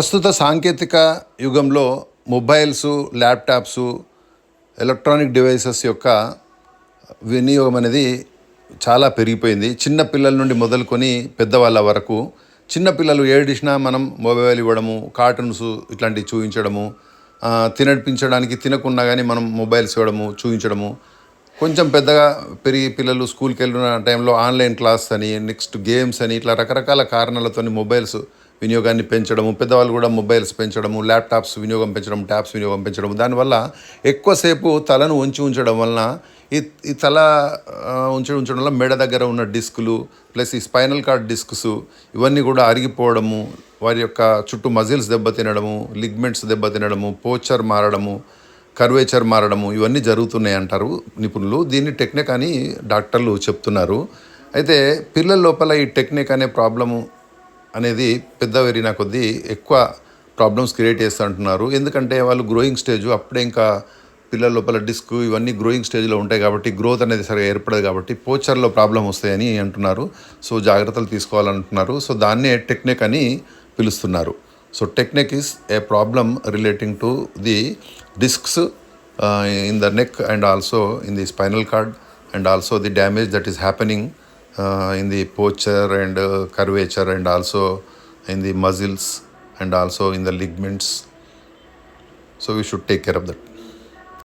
ప్రస్తుత సాంకేతిక యుగంలో మొబైల్స్ ల్యాప్టాప్స్ ఎలక్ట్రానిక్ డివైసెస్ యొక్క వినియోగం అనేది చాలా పెరిగిపోయింది. చిన్న పిల్లల నుండి మొదలుకొని పెద్దవాళ్ళ వరకు. చిన్నపిల్లలు ఏడిసినా మనం మొబైల్ ఇవ్వడము కార్టూన్స్ ఇట్లాంటివి చూపించడము తినడిపించడానికి తినకున్నా కానీ మనం మొబైల్స్ ఇవ్వడము చూపించడము కొంచెం పెద్దగా పెరిగి పిల్లలు స్కూల్కి వెళ్ళిన టైంలో ఆన్లైన్ క్లాస్ అని నెక్స్ట్ గేమ్స్ అని ఇట్లా రకరకాల కారణాలతో మొబైల్స్ వినియోగాన్ని పెంచడము పెద్దవాళ్ళు కూడా మొబైల్స్ పెంచడము ల్యాప్టాప్స్ వినియోగం పెంచడం ట్యాబ్స్ వినియోగం పెంచడం దానివల్ల ఎక్కువసేపు తలను ఉంచి ఉంచడం వలన ఈ ఈ తల ఉంచడం ఉంచి ఉంచడం వల్ల మెడ దగ్గర ఉన్న డిస్కులు ప్లస్ ఈ స్పైనల్ కార్డ్ డిస్క్స్ ఇవన్నీ కూడా అరిగిపోవడము వారి యొక్క చుట్టూ మజిల్స్ దెబ్బతినడము లిగ్మెంట్స్ దెబ్బతినడము పోచర్ మారడము కర్వేచర్ మారడము ఇవన్నీ జరుగుతున్నాయి అంటారు నిపుణులు. దీన్ని టెక్నిక్ అని డాక్టర్లు చెప్తున్నారు. అయితే పిల్లల లోపల ఈ టెక్నిక్ అనే ప్రాబ్లము అనేది పెద్ద పెరిగిన కొద్దీ ఎక్కువ ప్రాబ్లమ్స్ క్రియేట్ చేస్తూ అంటున్నారు ఎందుకంటే వాళ్ళు గ్రోయింగ్ స్టేజ్ అప్పుడే ఇంకా పిల్లల లోపల డిస్క్ ఇవన్నీ గ్రోయింగ్ స్టేజ్లో ఉంటాయి కాబట్టి గ్రోత్ అనేది సరిగా ఏర్పడదు కాబట్టి పోచర్లో ప్రాబ్లం వస్తాయని అంటున్నారు. సో జాగ్రత్తలు తీసుకోవాలంటున్నారు. సో దాన్నే టెక్నిక్ అని పిలుస్తున్నారు. So technique is a problem relating to the discs in the neck and also in the spinal cord and also the damage that is happening in the posture and uh, curvature and also in the muscles and also in the ligaments. So we should take care of that